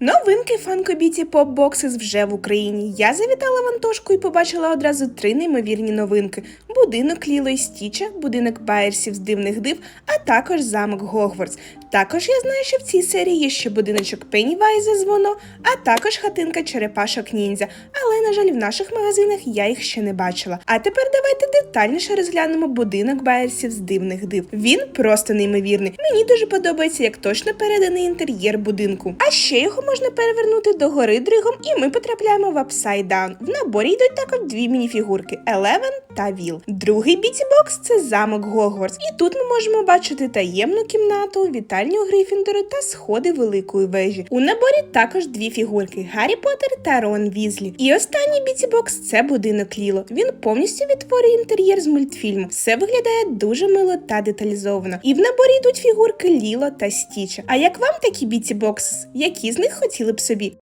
Новинки фанкобіті Pop Boxes вже в Україні. Я завітала в і побачила одразу три неймовірні новинки: будинок Ліло і Стіча, будинок Байерсів з дивних див, а також замок Гогвартс. Також я знаю, що в цій серії є ще будиночок Пеннівайза з воно, а також хатинка черепашок ніндзя. Але, на жаль, в наших магазинах я їх ще не бачила. А тепер давайте детальніше розглянемо будинок Байерсів з дивних див. Він просто неймовірний. Мені дуже подобається, як точно переданий інтер'єр будинку. А ще його можна перевернути догори дригом, і ми потрапляємо в Upside Down. В наборі йдуть також дві мініфігурки Eleven та Віл. Другий біті бокс це замок Гогвартс. І тут ми можемо бачити таємну кімнату, вітальню Грифіндора та сходи великої вежі. У наборі також дві фігурки Гаррі Поттер та Рон Візлі. І останній біті бокс це будинок Ліло. Він повністю відтворює інтер'єр з мультфільму. Все виглядає дуже мило та деталізовано. І в наборі йдуть фігурки Ліло та Стіча. А як вам такі біті бокс? Які з них хотіли б собі?